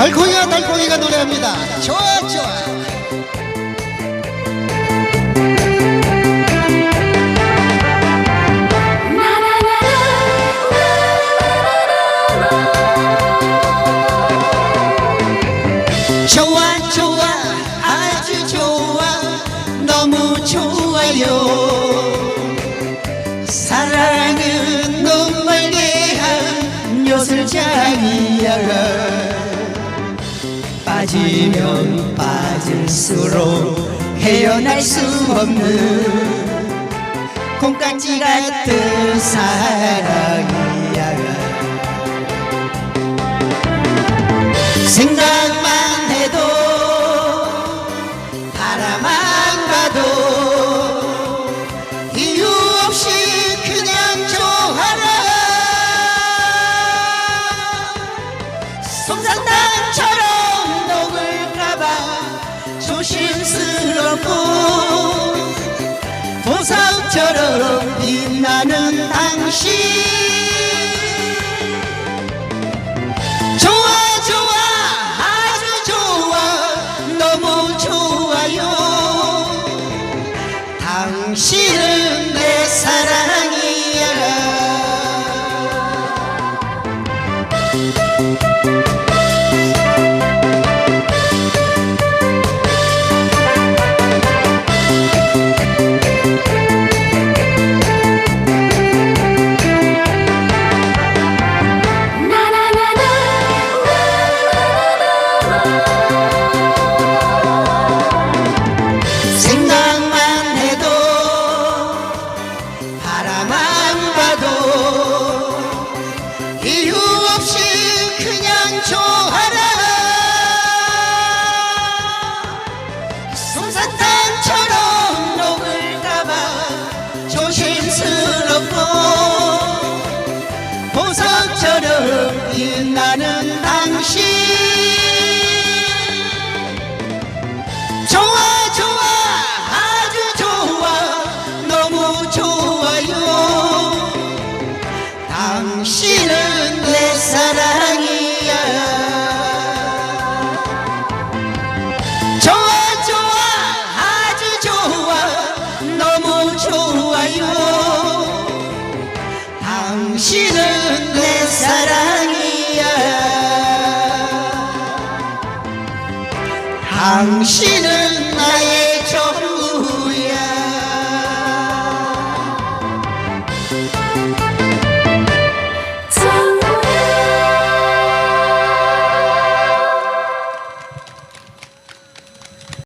알콩이와 달콩이가 노래합니다. 좋아 좋아. 좋아 좋아 아주 좋아 너무 좋아요 이야 빠지면 빠질수록 헤어날 수 없는 콩깍지 같은 사랑이 솜사탕처럼 녹을까봐 조심스럽고 당신은 내 사랑이야. 당신은 나의